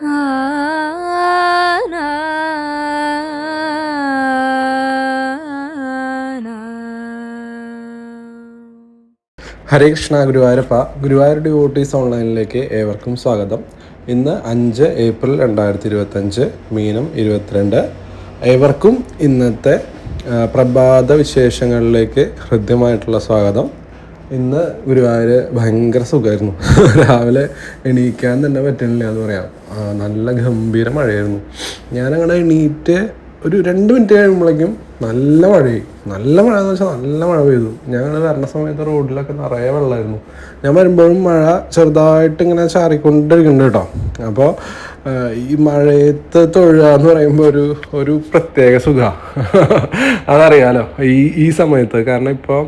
ഹരേ Krishna Guruvayurappa. Guruvayur devotees ഓൺലൈനിലേക്ക് ഏവർക്കും സ്വാഗതം. ഇന്ന് അഞ്ച് ഏപ്രിൽ രണ്ടായിരത്തി ഇരുപത്തഞ്ച് മീനം ഇരുപത്തിരണ്ട്. ഏവർക്കും ഇന്നത്തെ പ്രഭാത വിശേഷങ്ങളിലേക്ക് ഹൃദ്യമായിട്ടുള്ള സ്വാഗതം. ഇന്ന് ഗുരുവായൂർ ഭയങ്കര സുഖമായിരുന്നു രാവിലെ എണീക്കാൻ തന്നെ പറ്റണില്ല എന്ന് പറയാം. നല്ല ഗംഭീര മഴയായിരുന്നു. ഞാനങ്ങനെ എണീറ്റ് ഒരു രണ്ട് മിനിറ്റ് കഴിയുമ്പോഴേക്കും നല്ല മഴയായി. നല്ല മഴ എന്ന് വെച്ചാൽ നല്ല മഴ പെയ്തു. ഞങ്ങൾ വരണ സമയത്ത് റോഡിലൊക്കെ നിറയെ വെള്ളമായിരുന്നു ഞാൻ വരുമ്പോഴും മഴ ചെറുതായിട്ട് ഇങ്ങനെ ചാറിക്കൊണ്ടിരിക്കുന്നുണ്ട് കേട്ടോ. അപ്പോൾ ഈ മഴയത്ത് തൊഴുക എന്ന് പറയുമ്പോൾ ഒരു ഒരു പ്രത്യേക സുഖ. അതറിയാലോ ഈ ഈ സമയത്ത്. കാരണം ഇപ്പോൾ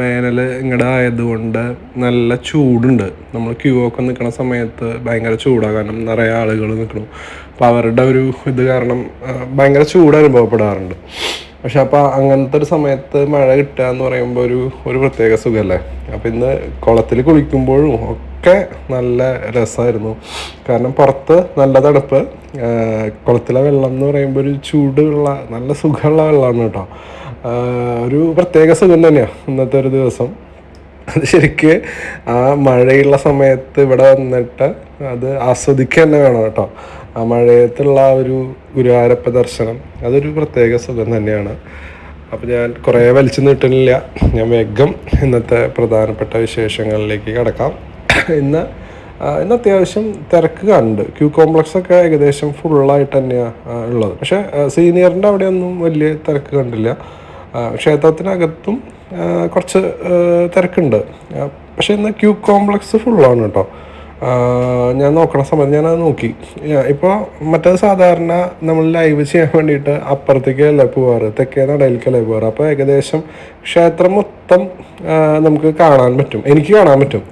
വേനൽ ഇങ്ങടെ ആയതുകൊണ്ട് നല്ല ചൂടുണ്ട്. നമ്മൾ ക്യൂ ഒക്കെ നിൽക്കുന്ന സമയത്ത് ഭയങ്കര ചൂടാണ് കാരണം നിറയെ ആളുകൾ നിൽക്കണം അപ്പോൾ അവരുടെ ഒരു ഇത് കാരണം ഭയങ്കര ചൂട് അനുഭവപ്പെടാറുണ്ട്. പക്ഷെ അപ്പോൾ അങ്ങനത്തെ ഒരു സമയത്ത് മഴ കിട്ടുക എന്ന് പറയുമ്പോൾ ഒരു ഒരു പ്രത്യേക സുഖമല്ലേ അപ്പോൾ ഇന്ന് കുളത്തിൽ കുളിക്കുമ്പോഴും ഒക്കെ നല്ല രസമായിരുന്നു. കാരണം പുറത്ത് നല്ല തണുപ്പ് കുളത്തിലെ വെള്ളം എന്ന് പറയുമ്പോൾ ഒരു ചൂടുള്ള നല്ല സുഖമുള്ള വെള്ളമാണ് കേട്ടോ. ഒരു പ്രത്യേക സുഖം തന്നെയാണ് ഇന്നത്തെ ഒരു ദിവസം. അത് ശരിക്ക് ആ മഴയുള്ള സമയത്ത് ഇവിടെ വന്നിട്ട് അത് ആസ്വദിക്കുക തന്നെ വേണം കേട്ടോ. ആ മഴയത്തുള്ള ആ ഒരു ഗുരുവായൂരപ്പ ദർശനം അതൊരു പ്രത്യേക സുഖം തന്നെയാണ്. അപ്പോൾ ഞാൻ കുറേ വലിച്ചു നീട്ടുന്നില്ല. ഞാൻ വേഗം ഇന്നത്തെ പ്രധാനപ്പെട്ട വിശേഷങ്ങളിലേക്ക് കിടക്കാം. ഇന്ന് ഇന്ന് അത്യാവശ്യം തിരക്ക് കണ്ട് ക്യൂ കോംപ്ലക്സ് ഒക്കെ ഏകദേശം ഫുള്ളായിട്ട് തന്നെയാണ് ഉള്ളത്. പക്ഷേ സീനിയറിന്റെ അവിടെയൊന്നും വലിയ തിരക്ക് കണ്ടില്ല. ക്ഷേത്രത്തിനകത്തും കുറച്ച് തിരക്കുണ്ട്. പക്ഷേ ഇന്ന് ക്യൂ കോംപ്ലക്സ് ഫുള്ളാണ് കേട്ടോ ഞാൻ നോക്കണ സമയത്ത് ഞാനത് നോക്കി. ഇപ്പോൾ മറ്റേത് സാധാരണ നമ്മൾ ലൈവ് ചെയ്യാൻ വേണ്ടിയിട്ട് അപ്പുറത്തേക്കല്ലേ പോവാറ്? തെക്കേ നടയിലേക്കല്ലേ പോവാറ്? അപ്പോൾ ഏകദേശം ക്ഷേത്രം മൊത്തം നമുക്ക് കാണാൻ പറ്റും. എനിക്ക് കാണാൻ പറ്റും.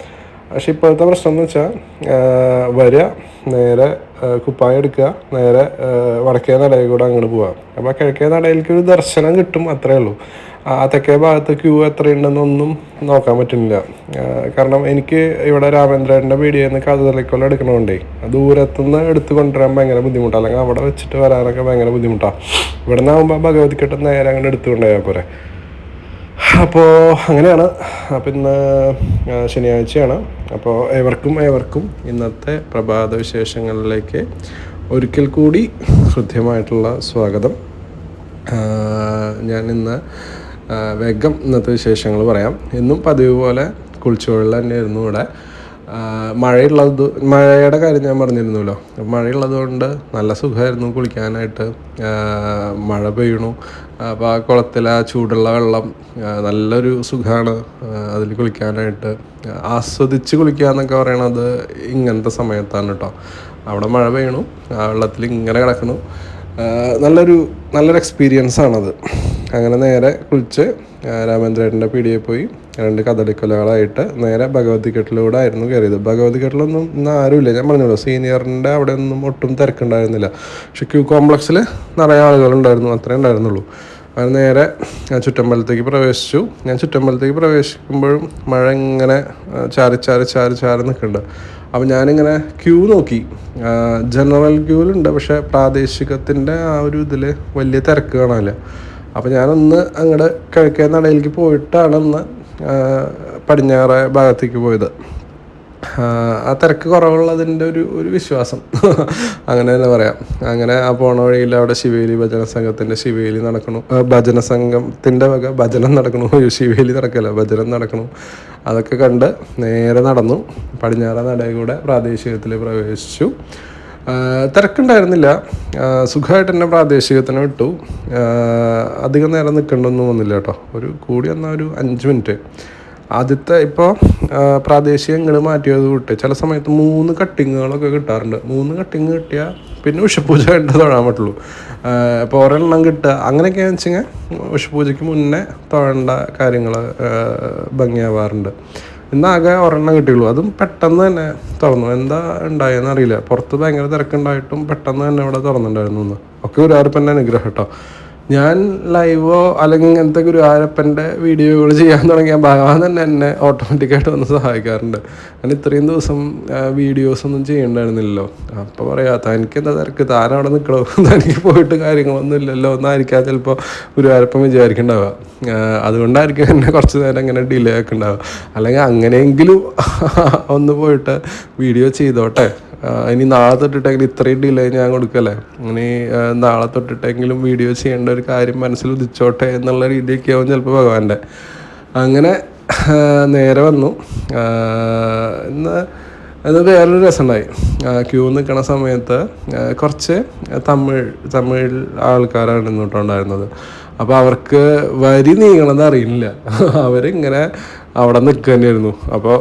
പക്ഷെ ഇപ്പോഴത്തെ പ്രശ്നം എന്ന് വെച്ചാൽ വരിക നേരെ ആ, കുപ്പായം എടുക്കുക നേരെ ആ, വടക്കേ നടയിൽ കൂടെ അങ്ങോട്ട് പോവുക. അപ്പോൾ കിഴക്കേ നടയിലേക്ക് ഒരു ദർശനം കിട്ടും അത്രേ ഉള്ളൂ. ആ തെക്കേ ഭാഗത്ത് ക്യൂ എത്രയുണ്ടെന്നൊന്നും നോക്കാൻ പറ്റുന്നില്ല. കാരണം എനിക്ക് ഇവിടെ രാമേന്ദ്രന്റെ വീഡിയോ നിന്ന് കഥകളിക്കൊല്ല എടുക്കണോണ്ടേ ദൂരത്തുനിന്ന് എടുത്തു കൊണ്ടുവരാൻ ഭയങ്കര ബുദ്ധിമുട്ടാണ് അല്ലെങ്കിൽ അവിടെ വെച്ചിട്ട് വരാനൊക്കെ ഭയങ്കര ബുദ്ധിമുട്ടാണ് ഇവിടെ നിന്നാകുമ്പോൾ ഭഗവതിക്കെട്ട് നേരെ അങ്ങോട്ട് എടുത്തുകൊണ്ടുപോയാൽ പോരെ. അപ്പോൾ അങ്ങനെയാണ്. അപ്പം ഇന്ന് ശനിയാഴ്ചയാണ്. അപ്പോൾ ഏവർക്കും ഏവർക്കും ഇന്നത്തെ പ്രഭാത വിശേഷങ്ങളിലേക്ക് ഒരിക്കൽ കൂടി ഹൃദ്യമായിട്ടുള്ള സ്വാഗതം. ഞാൻ ഇന്ന് വേഗം ഇന്നത്തെ വിശേഷങ്ങൾ പറയാം. ഇന്നും പതിവ് പോലെ കുളിച്ചുകൊള്ള തന്നെയായിരുന്നു ഇവിടെ. മഴയുള്ളത് മഴയുടെ കാര്യം ഞാൻ പറഞ്ഞിരുന്നല്ലോ. മഴയുള്ളത് കൊണ്ട് നല്ല സുഖമായിരുന്നു കുളിക്കാനായിട്ട്. മഴ പെയ്യണു. അപ്പോൾ ആ കുളത്തിലെ ആ ചൂടുള്ള വെള്ളം നല്ലൊരു സുഖമാണ് അതിൽ കുളിക്കാനായിട്ട്. ആസ്വദിച്ച് കുളിക്കുക എന്നൊക്കെ പറയണത് ഇങ്ങനത്തെ സമയത്താണ് കേട്ടോ അവിടെ മഴ പെയ്യണു ആ വെള്ളത്തിൽ ഇങ്ങനെ കിടക്കണു. നല്ലൊരു നല്ലൊരു എക്സ്പീരിയൻസ് ആണത്. അങ്ങനെ നേരെ കുളിച്ച് രാമചന്ദ്രേട്ടന്റെ പീടിയെ പോയി. രണ്ട് കഥളിക്കൊലകളായിട്ട് നേരെ ഭഗവതി കെട്ടിലൂടെ ആയിരുന്നു കയറിയത്. ഭഗവതി കെട്ടിലൊന്നും ഇന്ന് ആരുമില്ല. ഞാൻ പറഞ്ഞല്ലോ സീനിയറിന്റെ അവിടെ ഒന്നും ഒട്ടും തിരക്കുണ്ടായിരുന്നില്ല. പക്ഷെ ക്യൂ കോംപ്ലക്സിൽ നിറയെ ആളുകളുണ്ടായിരുന്നു അത്രേ ഉണ്ടായിരുന്നുള്ളൂ. അത് നേരെ ഞാൻ ചുറ്റമ്പലത്തേക്ക് പ്രവേശിച്ചു. ഞാൻ ചുറ്റമ്പലത്തേക്ക് പ്രവേശിക്കുമ്പോഴും മഴ ഇങ്ങനെ ചാരി ചാരി ചാരി ചാരി നിൽക്കുന്നുണ്ട്. അപ്പം ഞാനിങ്ങനെ ക്യൂ നോക്കി. ജനറൽ ക്യൂവിലുണ്ട് പക്ഷേ പ്രാദേശികത്തിന്റെ ആ ഒരു ഇതിൽ വലിയ തിരക്ക് കാണാനില്ല. അപ്പോൾ ഞാനൊന്ന് അങ്ങോട്ട് കിഴക്കേ നടയിലേക്ക് പോയിട്ടാണ് ഒന്ന് പടിഞ്ഞാറ് ഭാഗത്തേക്ക് പോയത്. ആ, തിരക്ക് കുറവുള്ളതിന്റെ ഒരു ഒരു വിശ്വാസം. അങ്ങനെ തന്നെ പറയാം. അങ്ങനെ ആ പോണ വഴിയിൽ അവിടെ ശിവേലി ഭജന സംഘത്തിന്റെ ശിവേലി നടക്കണു ഭജന സംഘത്തിന്റെ വക ഭജനം നടക്കണു ശിവേലി നടക്കല്ല ഭജനം നടക്കണു അതൊക്കെ കണ്ട് നേരെ നടന്നു. പടിഞ്ഞാറ നടയിൽ കൂടെ പ്രാദേശികത്തിൽ പ്രവേശിച്ചു. തിരക്കുണ്ടായിരുന്നില്ല. സുഖമായിട്ട് തന്നെ പ്രാദേശികത്തിന് വിട്ടു. അധികം നേരം നിൽക്കേണ്ടൊന്നും വന്നില്ല കേട്ടോ. ഒരു കൂടി വന്ന ഒരു അഞ്ച് മിനിറ്റ്. ആദ്യത്തെ ഇപ്പോൾ പ്രാദേശികങ്ങൾ മാറ്റിയത് വിട്ട്. ചില സമയത്ത് മൂന്ന് കട്ടിങ്ങുകളൊക്കെ കിട്ടാറുണ്ട്. മൂന്ന് കട്ടിങ് കിട്ടിയാൽ പിന്നെ ഉഷപൂജ കണ്ട് തൊഴാൻ പറ്റുള്ളൂ. ഇപ്പോൾ ഒരെണ്ണം കിട്ടുക. അങ്ങനെയൊക്കെയാണെന്ന് വെച്ചാൽ ഉഷപൂജയ്ക്ക് മുന്നേ തൊഴേണ്ട കാര്യങ്ങൾ ഭംഗിയാവാറുണ്ട്. ഇന്നാകെ ഒരെണ്ണം കിട്ടിയുള്ളൂ. അതും പെട്ടെന്ന് തന്നെ തുറന്നു. എന്താ ഉണ്ടായെന്ന് അറിയില്ല. പുറത്ത് ഭയങ്കര തിരക്കുണ്ടായിട്ടും പെട്ടെന്ന് തന്നെ ഇവിടെ തുറന്നിട്ടുണ്ടായിരുന്നു ഒക്കെ ഗുരുവായൂരപ്പന്റെ അനുഗ്രഹം കേട്ടോ. ഞാൻ ലൈവോ അല്ലെങ്കിൽ ഇങ്ങനത്തെ ഗുരുവായൂരപ്പന്റെ വീഡിയോകൾ ചെയ്യാൻ തുടങ്ങിയ ഭഗവാൻ തന്നെ എന്നെ ഓട്ടോമാറ്റിക്കായിട്ട് വന്ന് സഹായിക്കാറുണ്ട്. ഞാൻ ഇത്രയും ദിവസം വീഡിയോസ് ഒന്നും ചെയ്യണ്ടായിരുന്നില്ലല്ലോ. അപ്പോൾ പറയാ തനിക്ക് എന്താ തിരക്ക്? താൻ അവിടെ നിൽക്കണോ? തനിക്ക് പോയിട്ട് കാര്യങ്ങളൊന്നും ഇല്ലല്ലോ എന്നായിരിക്കാം ചിലപ്പോൾ ഗുരുവായൂരപ്പൻ വിചാരിക്കണ്ടാവുക. അതുകൊണ്ടായിരിക്കും എന്നെ കുറച്ച് നേരം ഇങ്ങനെ ഡിലേ ഒക്കെ ഉണ്ടാവുക അല്ലെങ്കിൽ അങ്ങനെയെങ്കിലും ഒന്ന് പോയിട്ട് വീഡിയോ ചെയ്തോട്ടെ. ഇനി നാളെ തൊട്ടിട്ടെങ്കിലും ഇത്രയും ഡിലേ ഞാൻ കൊടുക്കല്ലേ? ഇനി നാളെ തൊട്ടിട്ടെങ്കിലും വീഡിയോ ചെയ്യേണ്ട ഒരു കാര്യം മനസ്സിൽ ഉദിച്ചോട്ടെ എന്നുള്ള രീതിയൊക്കെ ആവും ചിലപ്പോൾ ഭഗവാന്റെ. അങ്ങനെ നേരെ വന്നു. ഇന്ന് അത് വേറൊരു രസമുണ്ടായി. ക്യൂ നിൽക്കണ സമയത്ത് കുറച്ച് തമിഴ് തമിഴ് ആൾക്കാരാണ് ഇങ്ങോട്ട് ഉണ്ടായിരുന്നത് അപ്പോൾ അവർക്ക് വരി നീങ്ങണമെന്ന് അറിയില്ല. അവരിങ്ങനെ അവിടെ നിൽക്കുക തന്നെയായിരുന്നു അപ്പോൾ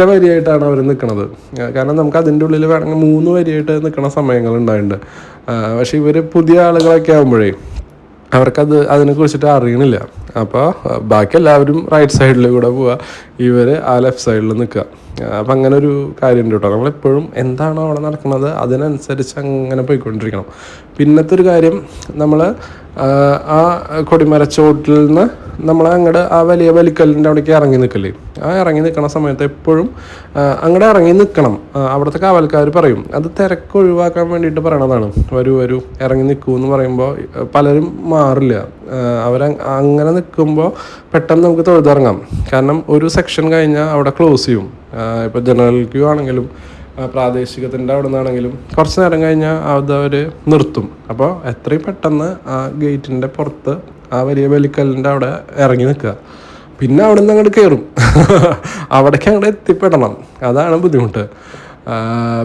ഒറ്റ വരിയായിട്ടാണ് അവർ നിൽക്കുന്നത് കാരണം നമുക്ക് അതിന്റെ ഉള്ളിൽ വേണമെങ്കിൽ മൂന്ന് വരിയായിട്ട് നിൽക്കുന്ന സമയങ്ങൾ ഉണ്ടായിട്ടുണ്ട് പക്ഷെ ഇവർ പുതിയ ആളുകളൊക്കെ ആകുമ്പോഴേ അവർക്കത് അതിനെ കുറിച്ചിട്ട് അറിയണില്ല. അപ്പോൾ ബാക്കി എല്ലാവരും റൈറ്റ് സൈഡിൽ കൂടെ പോവുക ഇവർ ആ ലെഫ്റ്റ് സൈഡിൽ നിൽക്കുക അപ്പം അങ്ങനെ ഒരു കാര്യമുണ്ട് കേട്ടോ. നമ്മളെപ്പോഴും എന്താണോ അവിടെ നടക്കുന്നത് അതിനനുസരിച്ച് അങ്ങനെ പോയിക്കൊണ്ടിരിക്കണം. പിന്നത്തെ ഒരു കാര്യം നമ്മൾ ആ കൊടിമരച്ചോട്ടിൽ നിന്ന് നമ്മൾ അങ്ങോട്ട് ആ വലിയ വലിക്കല്ലിന്റെ അവിടേക്ക് ഇറങ്ങി നിൽക്കില്ലേ ആ ഇറങ്ങി നിൽക്കണ സമയത്ത് എപ്പോഴും അങ്ങോട്ട് ഇറങ്ങി നിൽക്കണം അവിടുത്തെ കാവൽക്കാർ പറയും. അത് തിരക്ക് ഒഴിവാക്കാൻ വേണ്ടിയിട്ട് പറയണതാണ്. വരൂ വരൂ ഇറങ്ങി നിൽക്കൂ എന്ന് പറയുമ്പോൾ പലരും മാറില്ല. അവർ അങ്ങനെ നിൽക്കുമ്പോൾ പെട്ടെന്ന് നമുക്ക് തൊഴുതിറങ്ങാം. കാരണം ഒരു സെക്ഷൻ കഴിഞ്ഞാൽ അവിടെ ക്ലോസ് ചെയ്യും. ഇപ്പോൾ ജനറൽ ക്യൂ ആണെങ്കിലും പ്രാദേശികത്തിന്റെ അവിടെ നിന്നാണെങ്കിലും കുറച്ച് നേരം കഴിഞ്ഞാൽ അവർ നിർത്തും. അപ്പോൾ എത്രയും പെട്ടെന്ന് ആ ഗേറ്റിന്റെ പുറത്ത് ആ വലിയ ബലിക്കല്ലിന്റെ അവിടെ ഇറങ്ങി നിൽക്കുക. പിന്നെ അവിടെ നിന്ന് അങ്ങോട്ട് കയറും അവിടേക്ക് അങ്ങോട്ട് എത്തിപ്പെടണം. അതാണ് ബുദ്ധിമുട്ട്.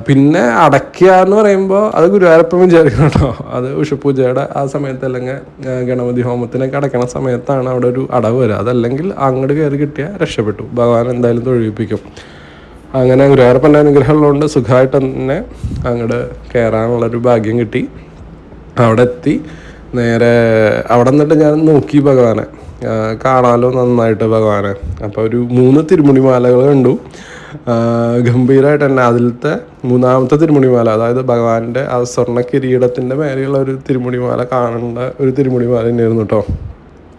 പിന്നെ അടയ്ക്കുക എന്ന് പറയുമ്പോൾ അത് ഗുരുവായൂരപ്പം വിചാരിക്കണം കേട്ടോ. അത് ഉഷപൂജയുടെ ആ സമയത്ത് അല്ലെങ്കിൽ ഗണപതി ഹോമത്തിനൊക്കെ അടയ്ക്കണ സമയത്താണ് അവിടെ ഒരു അടവ് വരിക. അതല്ലെങ്കിൽ അങ്ങോട്ട് കയറി കിട്ടിയാൽ രക്ഷപ്പെട്ടു. ഭഗവാൻ എന്തായാലും തൊഴിപ്പിക്കും അങ്ങനെ ഗുരുവായൂരപ്പന്റെ അനുഗ്രഹം ഉള്ളതുകൊണ്ട് സുഖമായിട്ട് തന്നെ അങ്ങോട്ട് കയറാനുള്ളൊരു ഭാഗ്യം കിട്ടി. അവിടെ എത്തി. നേരെ അവിടെ നിന്നിട്ട് ഞാൻ നോക്കി ഭഗവാനെ. കാണാലോ നന്നായിട്ട് ഭഗവാനെ. അപ്പോൾ ഒരു മൂന്ന് തിരുമുണിമാലകൾ കണ്ടു. ഗംഭീരമായിട്ട് തന്നെ. അതിലത്തെ മൂന്നാമത്തെ തിരുമുണിമാല അതായത് ഭഗവാന്റെ ആ സ്വർണ കിരീടത്തിന്റെ മേലെയുള്ള ഒരു തിരുമുണിമാല കാണേണ്ട ഒരു തിരുമുണിമാല തന്നെയായിരുന്നു കേട്ടോ.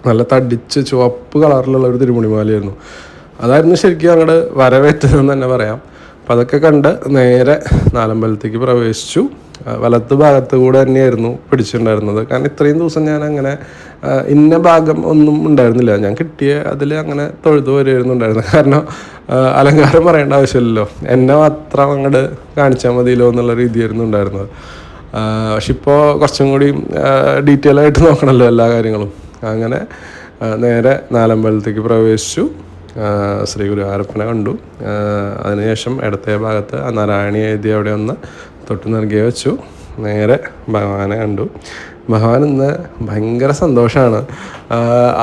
നല്ല തടിച്ച് ചുവപ്പ് കളറിലുള്ള ഒരു തിരുമുണിമാലയായിരുന്നു. അതായിരുന്നു ശരിക്കും അങ്ങോട്ട് വരവേറ്റതെന്ന് തന്നെ പറയാം. അപ്പം അതൊക്കെ കണ്ട് നേരെ നാലമ്പലത്തേക്ക് പ്രവേശിച്ചു. വലത്ത് ഭാഗത്ത് കൂടെ തന്നെയായിരുന്നു പിടിച്ചിട്ടുണ്ടായിരുന്നത്. കാരണം ഇത്രയും ദിവസം ഞാൻ അങ്ങനെ ഇന്ന ഭാഗം ഒന്നും ഉണ്ടായിരുന്നില്ല. ഞാൻ കിട്ടിയ അതിൽ അങ്ങനെ തൊഴുതു വരുമായിരുന്നു ഉണ്ടായിരുന്നത് കാരണം അലങ്കാരം പറയേണ്ട ആവശ്യമില്ലല്ലോ. എന്നെ മാത്രം അങ്ങോട്ട് കാണിച്ചാൽ മതിയല്ലോ എന്നുള്ള രീതിയായിരുന്നു ഉണ്ടായിരുന്നത്. പക്ഷെ ഇപ്പോൾ കുറച്ചും കൂടി ഡീറ്റെയിൽ ആയിട്ട് നോക്കണമല്ലോ എല്ലാ കാര്യങ്ങളും. അങ്ങനെ നേരെ നാലമ്പലത്തേക്ക് പ്രവേശിച്ചു. ശ്രീ ഗുരുവായൂരപ്പനെ കണ്ടു. അതിനുശേഷം ഇടത്തെ ഭാഗത്ത് ആ നാരായണി എഴുതി അവിടെ ഒന്ന് തൊട്ടു നൽകി വെച്ചു. നേരെ ഭഗവാനെ കണ്ടു. ഭഗവാൻ ഇന്ന് ഭയങ്കര സന്തോഷമാണ്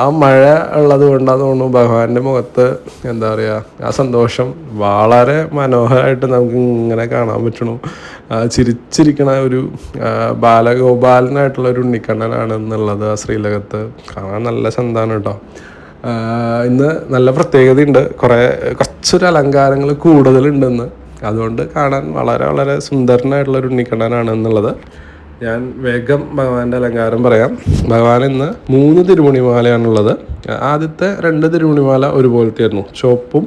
ആ മഴ ഉള്ളത് കൊണ്ടാന്ന് തോന്നുന്നു ഭഗവാന്റെ മുഖത്ത് എന്താ പറയുക ആ സന്തോഷം വളരെ മനോഹരമായിട്ട് നമുക്ക് ഇങ്ങനെ കാണാൻ പറ്റണു ചിരിച്ചിരിക്കണ ഒരു ബാലഗോപാലനായിട്ടുള്ള ഒരു ഉണ്ണിക്കണ്ണനാണ് എന്നുള്ളത് ആ ശ്രീലകത്ത്. കാണാൻ നല്ല ചന്താണ് കേട്ടോ. ഇന്ന് നല്ല പ്രത്യേകതയുണ്ട്. കുറേ കുറച്ചൊരു അലങ്കാരങ്ങൾ കൂടുതലുണ്ടെന്ന്. അതുകൊണ്ട് കാണാൻ വളരെ വളരെ സുന്ദരനായിട്ടുള്ള ഒരു ഉണ്ണിക്കണ്ണനാണ് എന്നുള്ളത്. ഞാൻ വേഗം ഭഗവാന്റെ അലങ്കാരം പറയാം. ഭഗവാൻ ഇന്ന് മൂന്ന് തിരുമുണിമാലയാണുള്ളത്. ആദ്യത്തെ രണ്ട് തിരുമുണിമാല ഒരുപോലത്തെയായിരുന്നു. ചുവപ്പും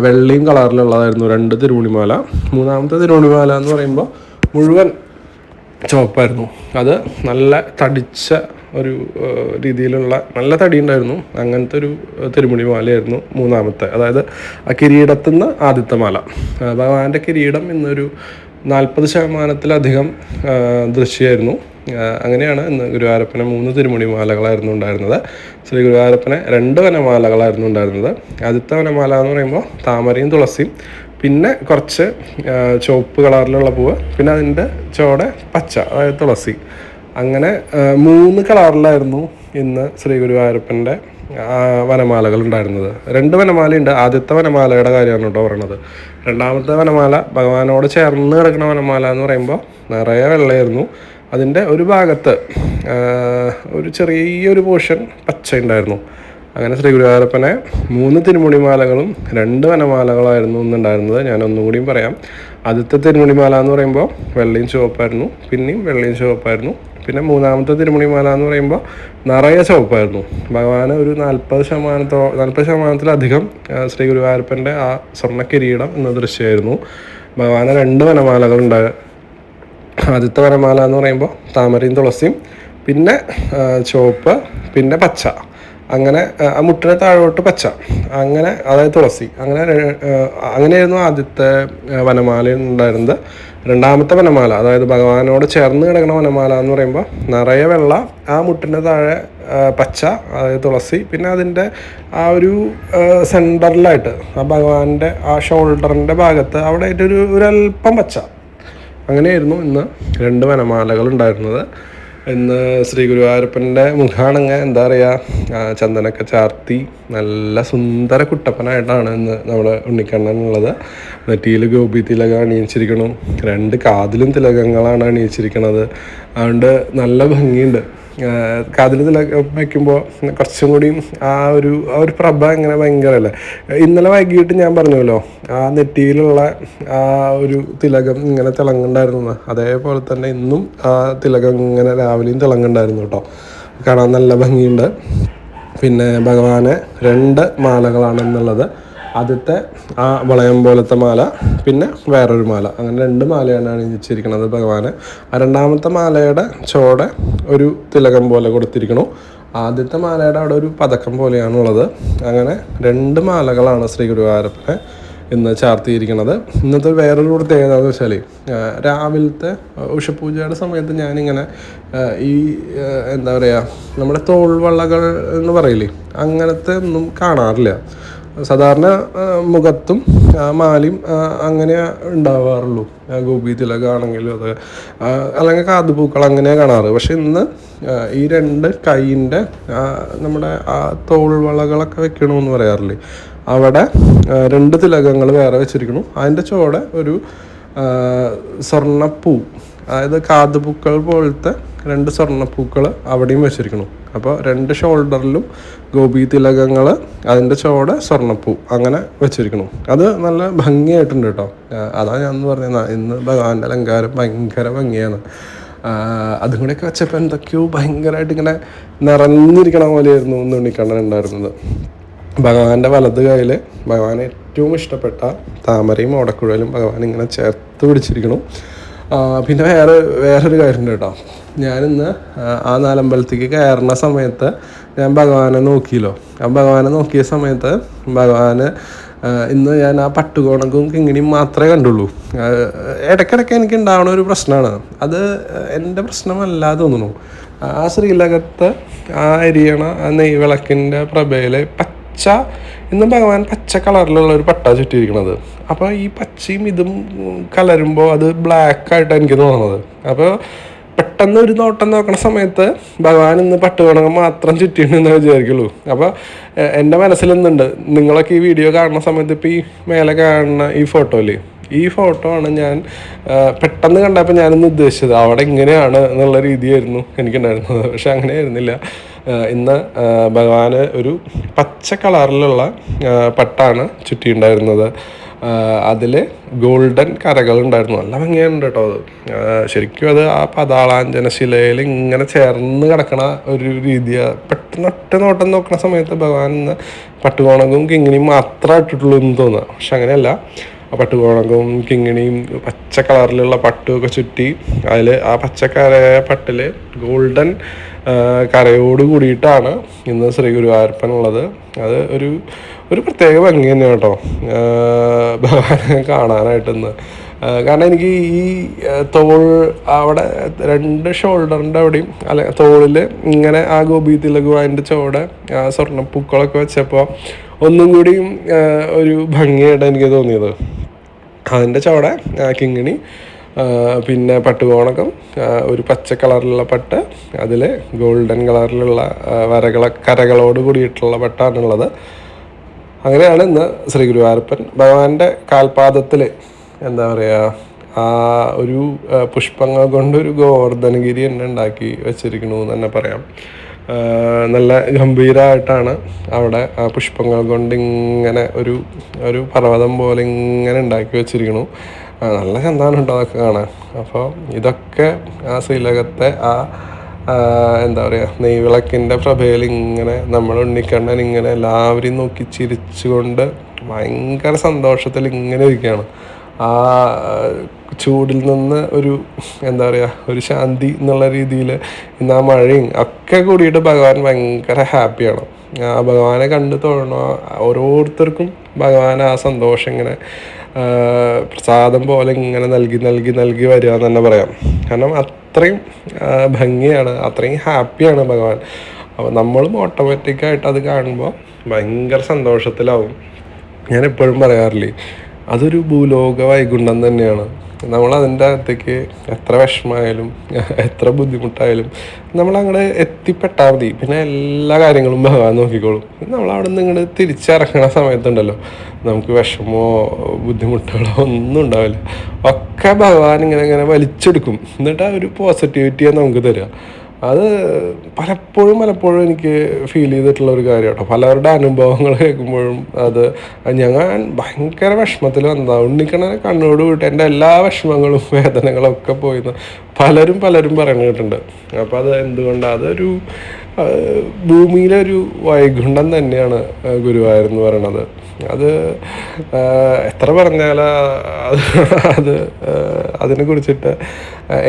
വെള്ളയും കളറിലുള്ളതായിരുന്നു രണ്ട് തിരുമുണിമാല. മൂന്നാമത്തെ തിരുമുണിമാല എന്ന് പറയുമ്പോൾ മുഴുവൻ ചുവപ്പായിരുന്നു. അത് നല്ല തടിച്ച ഒരു രീതിയിലുള്ള നല്ല തടി ഉണ്ടായിരുന്നു അങ്ങനത്തെ ഒരു തിരുമുടി മാലയായിരുന്നു മൂന്നാമത്തെ. അതായത് ആ കിരീടത്തുനിന്ന് ആദ്യത്തെ മാല. ഭഗവാന്റെ കിരീടം എന്നൊരു നാൽപ്പത് ശതമാനത്തിലധികം ദൃശ്യമായിരുന്നു അങ്ങനെയാണ് ഇന്ന് ഗുരുവായൂരപ്പനെ മൂന്ന് തിരുമുടി മാലകളായിരുന്നു ഉണ്ടായിരുന്നത്. ശ്രീ ഗുരുവായൂരപ്പനെ രണ്ട് വനമാലകളായിരുന്നു ഉണ്ടായിരുന്നത്. ആദ്യത്തെ വനമാല എന്ന് പറയുമ്പോൾ താമരയും തുളസിയും പിന്നെ കുറച്ച് ചുവപ്പ് കളറിലുള്ള പൂവ് പിന്നെ അതിന്റെ ചോടെ പച്ച അതായത് തുളസി. അങ്ങനെ മൂന്ന് കളറിലായിരുന്നു ഇന്ന് ശ്രീ ഗുരുവായൂരപ്പന്റെ വനമാലകൾ ഉണ്ടായിരുന്നത്. രണ്ട് വനമാലയുണ്ട്. ആദ്യത്തെ വനമാലയുടെ കാര്യമാണ് കേട്ടോ പറയണത്. രണ്ടാമത്തെ വനമാല ഭഗവാനോട് ചേർന്ന് കിടക്കുന്ന വനമാല എന്ന് പറയുമ്പോൾ നിറയെ വെള്ളമായിരുന്നു അതിന്റെ ഒരു ഭാഗത്ത് ഒരു ചെറിയൊരു പോർഷൻ പച്ച ഉണ്ടായിരുന്നു. അങ്ങനെ ശ്രീ ഗുരുവായൂരപ്പനെ മൂന്ന് തിരുമുണിമാലകളും രണ്ട് വനമാലകളായിരുന്നു ഇന്നുണ്ടായിരുന്നത്. ഞാൻ ഒന്നുകൂടിയും പറയാം. ആദ്യത്തെ തിരുമുണിമാല എന്ന് പറയുമ്പോൾ വെള്ളയും ചുവപ്പായിരുന്നു. പിന്നെയും വെള്ളയും ചുവപ്പായിരുന്നു. പിന്നെ മൂന്നാമത്തെ തിരുമണിമാല എന്ന് പറയുമ്പോൾ നിറയെ ചുവപ്പായിരുന്നു. ഭഗവാന് ഒരു നാൽപ്പത് ശതമാനത്തോ നാൽപ്പത് ശതമാനത്തിലധികം ശ്രീ ഗുരുവായൂരപ്പന്റെ ആ സ്വർണ കിരീടം എന്ന ദൃശ്യമായിരുന്നു. ഭഗവാന് രണ്ട് വനമാലകളുണ്ട് ആദ്യത്തെ വനമാല എന്ന് പറയുമ്പോൾ താമരയും തുളസിയും പിന്നെ ചുവപ്പ് പിന്നെ പച്ച. അങ്ങനെ ആ, മുട്ടിനെ താഴോട്ട് പച്ച. അങ്ങനെ അതായത് തുളസി. അങ്ങനെ അങ്ങനെയായിരുന്നു ആദ്യത്തെ വനമാല ഉണ്ടായിരുന്നത് രണ്ടാമത്തെ വനമാല അതായത് ഭഗവാനോട് ചേർന്ന് കിടക്കുന്ന വനമാല എന്ന് പറയുമ്പോൾ നിറയെ വെള്ള ആ മുട്ടിന്റെ താഴെ പച്ച അതായത് തുളസി പിന്നെ അതിന്റെ ആ ഒരു സെന്ററിലായിട്ട് ആ ഭഗവാന്റെ ആ ഷോൾഡറിന്റെ ഭാഗത്ത് അവിടെ ആയിട്ടൊരു ഒരല്പം പച്ച. അങ്ങനെയായിരുന്നു ഇന്ന് രണ്ട് വനമാലകൾ ഉണ്ടായിരുന്നത്. ഇന്ന് ശ്രീ ഗുരുവായൂരപ്പന്റെ മുഖാണങ്ങ. എന്താ പറയുക ചന്ദനൊക്കെ ചാർത്തി നല്ല സുന്ദര കുട്ടപ്പനായിട്ടാണ് ഇന്ന് നമ്മുടെ ഉണ്ണിക്കണ്ണനുള്ളത് നെറ്റിയിൽ ഗോപി തിലകം അണിയിച്ചിരിക്കണം. രണ്ട് കാതിലും തിലകങ്ങളാണ് അണിയിച്ചിരിക്കുന്നത് അതുകൊണ്ട് നല്ല ഭംഗിയുണ്ട്. കാതിൽ വയ്ക്കുമ്പോൾ കുറച്ചും കൂടിയും ആ ഒരു ആ ഒരു പ്രഭ ഇങ്ങനെ ഭയങ്കരമല്ലേ ഇന്നലെ വൈകിട്ട് ഞാൻ പറഞ്ഞല്ലോ ആ നെറ്റിയിലുള്ള ആ ഒരു തിലകം ഇങ്ങനെ തിളങ്ങുണ്ടായിരുന്നു അതേപോലെ തന്നെ ഇന്നും ആ തിലകം ഇങ്ങനെ രാവിലെയും തിളങ്ങുണ്ടായിരുന്നു കേട്ടോ. കാണാൻ നല്ല ഭംഗിയുണ്ട്. പിന്നെ ഭഗവാന് രണ്ട് മാലകളാണെന്നുള്ളത്. ആദ്യത്തെ ആ വളയം പോലത്തെ മാല പിന്നെ വേറൊരു മാല. അങ്ങനെ രണ്ട് മാലയാണ് അണിയിച്ചിരിക്കുന്നത് ഭഗവാന്. ആ രണ്ടാമത്തെ മാലയുടെ ചോടെ ഒരു തിലകം പോലെ കൊടുത്തിരിക്കണു ആദ്യത്തെ മാലയുടെ അവിടെ ഒരു പതക്കം പോലെയാണുള്ളത് അങ്ങനെ രണ്ട് മാലകളാണ് ശ്രീ ഗുരുവായൂരപ്പനെ ഇന്ന് ചാർത്തിയിരിക്കുന്നത്. ഇന്നത്തെ വേറൊരു പ്രത്യേകത വെച്ചാൽ രാവിലത്തെ ഉഷപൂജയുടെ സമയത്ത് ഞാനിങ്ങനെ ഈ എന്താ പറയുക നമ്മുടെ തോൾവള്ളകൾ എന്ന് പറയില്ലേ അങ്ങനത്തെ ഒന്നും കാണാറില്ല. സാധാരണ മുഖത്തും മാലിയും അങ്ങനെ ഉണ്ടാവാറുള്ളൂ. ഗോപി തിലകാണെങ്കിലും അത് അല്ലെങ്കിൽ കാതുപൂക്കൾ അങ്ങനെ കാണാറ്. പക്ഷെ ഇന്ന് ഈ രണ്ട് കൈയിന്റെ നമ്മുടെ ആ തോൾ വളകളൊക്കെ വെക്കണമെന്ന് പറയാറില്ലേ? അവിടെ രണ്ട് തിലകങ്ങൾ വേറെ വെച്ചിരിക്കണം അതിന്റെ ചുവടെ ഒരു സ്വർണപ്പൂ. അതായത് കാതുപൂക്കൾ പോലത്തെ രണ്ട് സ്വർണപ്പൂക്കൾ അവിടെയും വെച്ചിരിക്കണം അപ്പോൾ രണ്ട് ഷോൾഡറിലും ഗോപി തിലകങ്ങൾ അതിന്റെ ചുവടെ സ്വർണപ്പൂ അങ്ങനെ വെച്ചിരിക്കണം അത് നല്ല ഭംഗിയായിട്ടുണ്ട് കേട്ടോ. അതാണ് അതാ ഞാൻ പറഞ്ഞത് ഇന്ന് ഭഗവാന്റെ അലങ്കാരം ഭയങ്കര ഭംഗിയാണ്. അതും കൂടെയൊക്കെ വെച്ചപ്പോൾ എന്തൊക്കെയോ ഭയങ്കരമായിട്ട് ഇങ്ങനെ നിറഞ്ഞിരിക്കണ പോലെയായിരുന്നു ഒന്ന് ഉണ്ടായിരുന്നത്. ഭഗവാന്റെ വലത് കയ്യിൽ ഭഗവാൻ ഏറ്റവും ഇഷ്ടപ്പെട്ട താമരയും ഓടക്കുഴലും ഭഗവാൻ ഇങ്ങനെ ചേർത്ത് പിടിച്ചിരിക്കണം പിന്നെ വേറെ വേറൊരു കാര്യമുണ്ട് കേട്ടോ. ഞാനിന്ന് ആ, നാലമ്പലത്തേക്ക് കയറുന്ന സമയത്ത് ഞാൻ ഭഗവാനെ നോക്കിയല്ലോ. ആ ഭഗവാനെ നോക്കിയ സമയത്ത് ഭഗവാന് ഇന്ന് ഞാൻ ആ പട്ടുകോണക്കും കിങ്ങിണിയും മാത്രമേ കണ്ടുള്ളൂ. ഇടയ്ക്കിടയ്ക്ക് എനിക്ക് ഉണ്ടാവുന്ന ഒരു പ്രശ്നമാണ്. അത് എന്റെ പ്രശ്നമല്ല തോന്നുന്നു. ആ ശ്രീലകത്ത് ആ എരിയണ ആ നെയ്വിളക്കിന്റെ പ്രഭയിലെ പച്ച ഇന്നും ഭഗവാൻ പച്ച കളറിലുള്ള ഒരു പട്ട ചുറ്റിയിരിക്കുന്നത് അപ്പോൾ ഈ പച്ചയും ഇതും കലരുമ്പോൾ അത് ബ്ലാക്ക് ആയിട്ടാണ് എനിക്ക് തോന്നുന്നത്. അപ്പോൾ പെട്ടെന്ന് ഒരു നോട്ടം നോക്കണ സമയത്ത് ഭഗവാൻ ഇന്ന് പട്ടുകണകം മാത്രം ചുറ്റിയിട്ടുണ്ടെന്ന് വിചാരിക്കുള്ളൂ. അപ്പോൾ എന്റെ മനസ്സിലെന്നുണ്ട് നിങ്ങളൊക്കെ ഈ വീഡിയോ കാണുന്ന സമയത്ത് ഇപ്പോൾ ഈ മേലെ കാണുന്ന ഈ ഫോട്ടോയിൽ ഈ ഫോട്ടോ ആണ് ഞാൻ പെട്ടെന്ന് കണ്ടപ്പോൾ ഞാനൊന്ന് ഉദ്ദേശിച്ചത് അവിടെ ഇങ്ങനെയാണ് എന്നുള്ള രീതിയായിരുന്നു എനിക്കുണ്ടായിരുന്നത്. പക്ഷെ അങ്ങനെയായിരുന്നില്ല. ഇന്ന് ഭഗവാന് ഒരു പച്ച കളറിലുള്ള പട്ടാണ് ചുറ്റിയിട്ടുണ്ടായിരുന്നത്. അതിൽ ഗോൾഡൻ കരകൾ ഉണ്ടായിരുന്നു. നല്ല ഭംഗിയുണ്ട് കേട്ടോ അത്. ശരിക്കും അത് ആ പതാളാഞ്ജന ശിലയിൽ ഇങ്ങനെ ചേർന്ന് കിടക്കണ ഒരു രീതിയാണ് പെട്ടെന്ന് ഒറ്റ നോട്ടം നോക്കുന്ന സമയത്ത് ഭഗവാൻ ഇന്ന് പട്ടുകോണകവും കിങ്ങിണിയും മാത്രമേ ഇട്ടിട്ടുള്ളൂ എന്ന് തോന്നുക പക്ഷെ അങ്ങനെയല്ല. പട്ടുകോണകവും കിങ്ങിണിയും പച്ച കളറിലുള്ള പട്ടുമൊക്കെ ചുറ്റി അതിൽ ആ പച്ചക്കര പട്ടിൽ ഗോൾഡൻ കരയോട് കൂടിയിട്ടാണ് ഇന്ന് ശ്രീ ഗുരുവായൂരപ്പൻ ഉള്ളത്. അത് ഒരു ഒരു പ്രത്യേക ഭംഗി തന്നെയാണ് കേട്ടോ. ഭഗവാനെ കാണാനായിട്ട് ഇന്ന്. കാരണം എനിക്ക് ഈ തോൾ അവിടെ രണ്ട് ഷോൾഡറിന്റെ അവിടെയും അല്ല തോളിൽ ഇങ്ങനെ ആ ഗോപി തിലകുവാന്റെ ചോടെ ആ സ്വർണപ്പൂക്കളൊക്കെ വെച്ചപ്പോൾ ഒന്നും കൂടിയും ഒരു ഭംഗിയായിട്ട് എനിക്ക് തോന്നിയത്. അതിന്റെ ചവിടെ കിങ്ങിണി പിന്നെ പട്ടുകോണകം ഒരു പച്ച കളറിലുള്ള പട്ട് അതിൽ ഗോൾഡൻ കളറിലുള്ള വരകള കരകളോട് കൂടിയിട്ടുള്ള പട്ടാണുള്ളത്. അങ്ങനെയാണ് ഇന്ന് ശ്രീ ഗുരുവായൂരപ്പൻ ഭഗവാന്റെ കാൽപാദത്തിൽ എന്താ പറയുക ആ ഒരു പുഷ്പങ്ങൾ കൊണ്ടൊരു ഗോവർദ്ധനഗിരി തന്നെ ഉണ്ടാക്കി വെച്ചിരിക്കണു എന്ന് തന്നെ പറയാം. നല്ല ഗംഭീരമായിട്ടാണ് അവിടെ ആ പുഷ്പങ്ങൾ കൊണ്ട് ഇങ്ങനെ ഒരു ഒരു പർവതം പോലെ ഇങ്ങനെ ഉണ്ടാക്കി വെച്ചിരിക്കണു. നല്ല ചന്താണ് കേട്ടോ അതൊക്കെ കാണാൻ. അപ്പോൾ ഇതൊക്കെ ആ ശ്രീലകത്തെ ആ, എന്താ പറയുക നെയ്വിളക്കിന്റെ പ്രഭയിൽ ഇങ്ങനെ നമ്മൾ ഉണ്ണിക്കണ്ണൻ ഇങ്ങനെ എല്ലാവരെയും നോക്കി ചിരിച്ചുകൊണ്ട് ഭയങ്കര സന്തോഷത്തിൽ ഇങ്ങനെ ഇരിക്കുകയാണ്. ആ ചൂടിൽ നിന്ന് ഒരു എന്താ പറയുക ഒരു ശാന്തി എന്നുള്ള രീതിയിൽ ഇന്ന് ആ മഴയും ഒക്കെ കൂടിയിട്ട് ഭഗവാൻ ഭയങ്കര ഹാപ്പിയാണ്. ആ ഭഗവാനെ കണ്ടു തൊഴണ ഓരോരുത്തർക്കും ഭഗവാൻ ആ സന്തോഷം ഇങ്ങനെ പ്രസാദം പോലെ ഇങ്ങനെ നൽകി നൽകി നൽകി വരിക എന്ന് തന്നെ പറയാം. കാരണം അത്രയും ഭംഗിയാണ് അത്രയും ഹാപ്പിയാണ് ഭഗവാൻ. അപ്പോൾ നമ്മളും ഓട്ടോമാറ്റിക്കായിട്ട് അത് കാണുമ്പോൾ ഭയങ്കര സന്തോഷത്തിലാവും. ഞാൻ എപ്പോഴും പറയാറില്ലേ അതൊരു ഭൂലോക വൈകുണ്ഠം തന്നെയാണ്. നമ്മൾ അതിന്റെ അകത്തേക്ക് എത്ര വിഷമമായാലും എത്ര ബുദ്ധിമുട്ടായാലും നമ്മൾ അങ്ങോട്ട് എത്തിപ്പെട്ടാൽ മതി. പിന്നെ എല്ലാ കാര്യങ്ങളും ഭഗവാൻ നോക്കിക്കോളും. നമ്മൾ അവിടെ നിന്ന് ഇങ്ങോട്ട് തിരിച്ചിറങ്ങണ സമയത്തുണ്ടല്ലോ നമുക്ക് വിഷമോ ബുദ്ധിമുട്ടുകളോ ഒന്നും ഉണ്ടാവില്ല. ഒക്കെ ഭഗവാൻ ഇങ്ങനെ ഇങ്ങനെ വലിച്ചെടുക്കും. എന്നിട്ട് ആ ഒരു പോസിറ്റിവിറ്റിയെ നമുക്ക് തരിക അത് പലപ്പോഴും പലപ്പോഴും എനിക്ക് ഫീൽ ചെയ്തിട്ടുള്ള ഒരു കാര്യം കേട്ടോ പലരുടെ അനുഭവങ്ങൾ കേൾക്കുമ്പോഴും അത് ഞാൻ ഭയങ്കര വിഷമത്തിൽ വന്നതാ. ഉണ്ണിക്കണ്ണനെ കണ്ണോട് വിട്ട് എന്റെ എല്ലാ വിഷമങ്ങളും വേദനകളും ഒക്കെ പോയിന്ന് പലരും പലരും പറഞ്ഞു കേട്ടിട്ടുണ്ട്. അപ്പോൾ അത് എന്തുകൊണ്ടാണ് അതൊരു ഭൂമിയിലെ ഒരു വൈകുണ്ഠം തന്നെയാണ് ഗുരുവായൂർ എന്ന് പറയണത്. അത് എത്ര പറഞ്ഞാൽ അത് അത് അതിനെ കുറിച്ചിട്ട്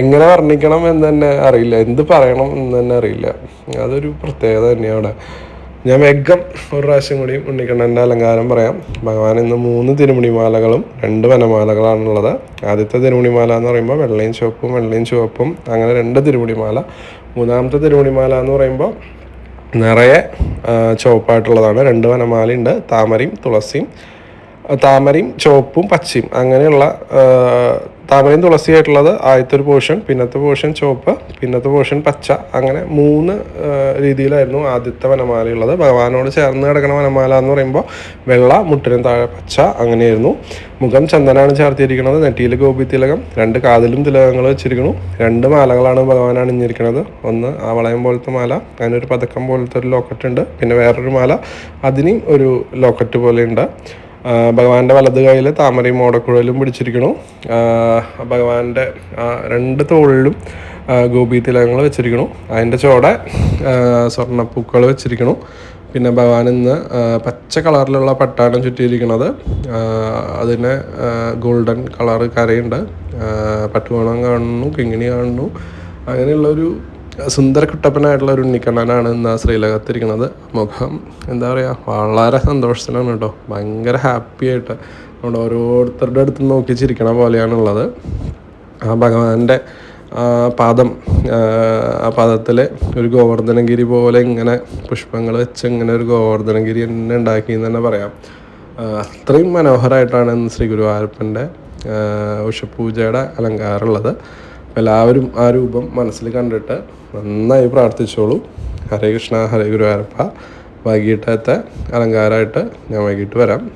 എങ്ങനെ വർണിക്കണം എന്ന് തന്നെ അറിയില്ല. എന്ത് പറയണം എന്ന് തന്നെ അറിയില്ല. അതൊരു പ്രത്യേകത തന്നെയാണ് അവിടെ. ഞാൻ വേഗം ഒരു പ്രാവശ്യം കൂടി ഉണ്ണിക്കണ്ണന്റെ അലങ്കാരം പറയാം. ഭഗവാൻ ഇന്ന് മൂന്ന് തിരുമുണിമാലകളും രണ്ട് വനമാലകളാണുള്ളത്. ആദ്യത്തെ തിരുമുണിമാല എന്ന് പറയുമ്പോൾ വെള്ളയും ചുവപ്പും വെള്ളയും ചുവപ്പും അങ്ങനെ രണ്ട് തിരുമുണിമാല മൂന്നാമത്തെ തിരുമുണിമാല എന്ന് പറയുമ്പോൾ നിറയെ ചുവപ്പായിട്ടുള്ളതാണ്. രണ്ട് വനമാലയുണ്ട്. താമരയും തുളസിയും താമരയും ചുവപ്പും പച്ചയും. അങ്ങനെയുള്ള താമരയും തുളസിയായിട്ടുള്ളത് ആദ്യത്തെ ഒരു പോർഷൻ പിന്നത്തെ പോർഷൻ ചുവപ്പ് പിന്നത്തെ പോർഷൻ പച്ച. അങ്ങനെ മൂന്ന് രീതിയിലായിരുന്നു ആദ്യത്തെ വനമാലയുള്ളത് ഭഗവാനോട് ചേർന്ന് കിടക്കുന്ന വനമാല എന്ന് പറയുമ്പോൾ വെള്ള മുട്ടിനും താഴെ പച്ച അങ്ങനെയായിരുന്നു. മുഖം ചന്ദനാണ് ചേർത്തിരിക്കുന്നത് നെറ്റിയിൽ ഗോപി തിലകം രണ്ട് കാതിലും തിലകങ്ങൾ വെച്ചിരിക്കുന്നു. രണ്ട് മാലകളാണ് ഭഗവാൻ അണിഞ്ഞിരിക്കുന്നത്. ഒന്ന് ആ വളയം പോലത്തെ മാല അതിനൊരു പതക്കം പോലത്തെ ഒരു ലോക്കറ്റ് ഉണ്ട്. പിന്നെ വേറൊരു മാല അതിനും ഒരു ലോക്കറ്റ് പോലെയുണ്ട് ആ, ഭഗവാന്റെ വലത് കൈയിൽ താമരയും ഓടക്കുഴലും പിടിച്ചിരിക്കണു. ഭഗവാന്റെ രണ്ട് തോളിലും ഗോപി തിലകങ്ങൾ വെച്ചിരിക്കണു. അതിന്റെ ആ, സ്വർണപ്പൂക്കൾ വെച്ചിരിക്കണു. പിന്നെ ഭഗവാൻ ഇന്ന് പച്ച കളറിലുള്ള പട്ടാണ് ചുറ്റിയിരിക്കുന്നത് അതിന് ഗോൾഡൻ കളർ കരയുണ്ട്. പട്ടുകോണം കാണുന്നു കിങ്ങിണി കാണുന്നു. അങ്ങനെയുള്ളൊരു സുന്ദര കുട്ടപ്പനായിട്ടുള്ള ഒരു ഉണ്ണിക്കണ്ണനാണ് ഇന്ന് ആ ശ്രീലകത്തിരിക്കുന്നത്. മുഖം എന്താ പറയുക വളരെ സന്തോഷത്തിലാണ് കേട്ടോ. ഭയങ്കര ഹാപ്പി ആയിട്ട് നമ്മുടെ ഓരോരുത്തരുടെ അടുത്ത് നോക്കി ചിരിക്കണ പോലെയാണുള്ളത്. ആ ഭഗവാന്റെ ആ പാദം ആ, പാദത്തിൽ ഒരു ഗോവർദ്ധനഗിരി പോലെ ഇങ്ങനെ പുഷ്പങ്ങൾ വെച്ച് ഇങ്ങനെ ഒരു ഗോവർദ്ധനഗിരി തന്നെ ഉണ്ടാക്കി എന്ന് തന്നെ പറയാം. അത്രയും മനോഹരമായിട്ടാണ് ഇന്ന് ശ്രീ ഗുരുവായൂരപ്പന്റെ ഉഷപൂജയുടെ അലങ്കാരമുള്ളത്. എല്ലാവരും ആ രൂപം മനസ്സിൽ കണ്ടിട്ട് നന്നായി പ്രാർത്ഥിച്ചോളൂ. ഹരേ കൃഷ്ണ ഹരേ ഗുരുവായൂരപ്പ. വൈകിട്ടത്തെ അലങ്കാരമായിട്ട് ഞാൻ വൈകിട്ട് വരാം.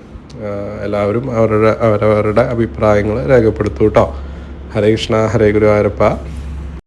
എല്ലാവരും അവരുടെ അവരവരുടെ അഭിപ്രായങ്ങൾ രേഖപ്പെടുത്തൂട്ടോ ഹരേ കൃഷ്ണ ഹരേ ഗുരുവായൂരപ്പ.